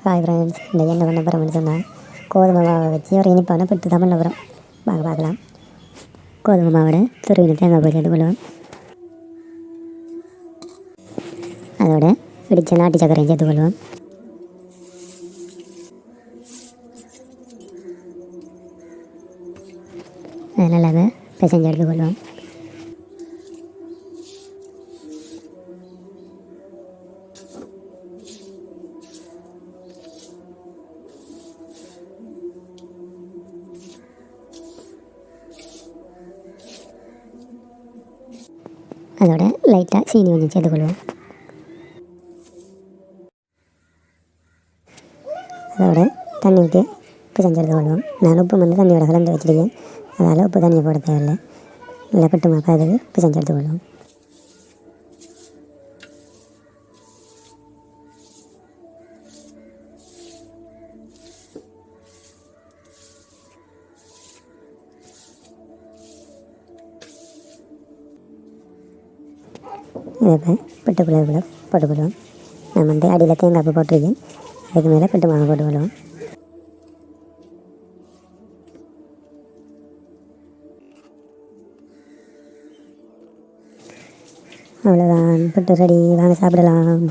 Hi friends இந்த என்ன பண்ண போகிறோம்னு சொன்னால் கோதுமை மாவை வச்சு ஒரு இனிப்பான பிட்டு தான் பண்ண போகிறோம் வாங்க பார்க்கலாம். கோதுமை மாவோட துருவின தேங்காய் போய் சேர்த்துக்கொள்வோம் அதோட இடித்த நாட்டு சக்கரையும் சேர்த்துக்கொள்வோம் அது நல்லாவே பிசைஞ்சு எடுத்துக்கொள்வோம் அதோட லைட்டாக சீனி கொஞ்சம் சேர்த்துக்கொள்வோம் அதோட தண்ணி ஊற்றி உப்பு செஞ்சு எடுத்துக்கொள்வோம் நான் உப்பு வந்து தண்ணியோட கலந்து வச்சுருக்கேன். அதனால் உப்பு தண்ணியை போட தேவையில்லை. நல்லா பட்டு மாப்பா அதுக்கு உப்பு செஞ்சு எடுத்துக்கொள்வோம் இதை இப்போ பட்டுக்குள்ளே கூட போட்டு போடுவோம். நான் வந்து அடியில் தேங்காய் பூ போட்டிருக்கேன். அதுக்கு மேலே பட்டு மாவு போடுவோம். அவ்வளோதான் புட்டு ரெடி வாங்க சாப்பிடலாம்.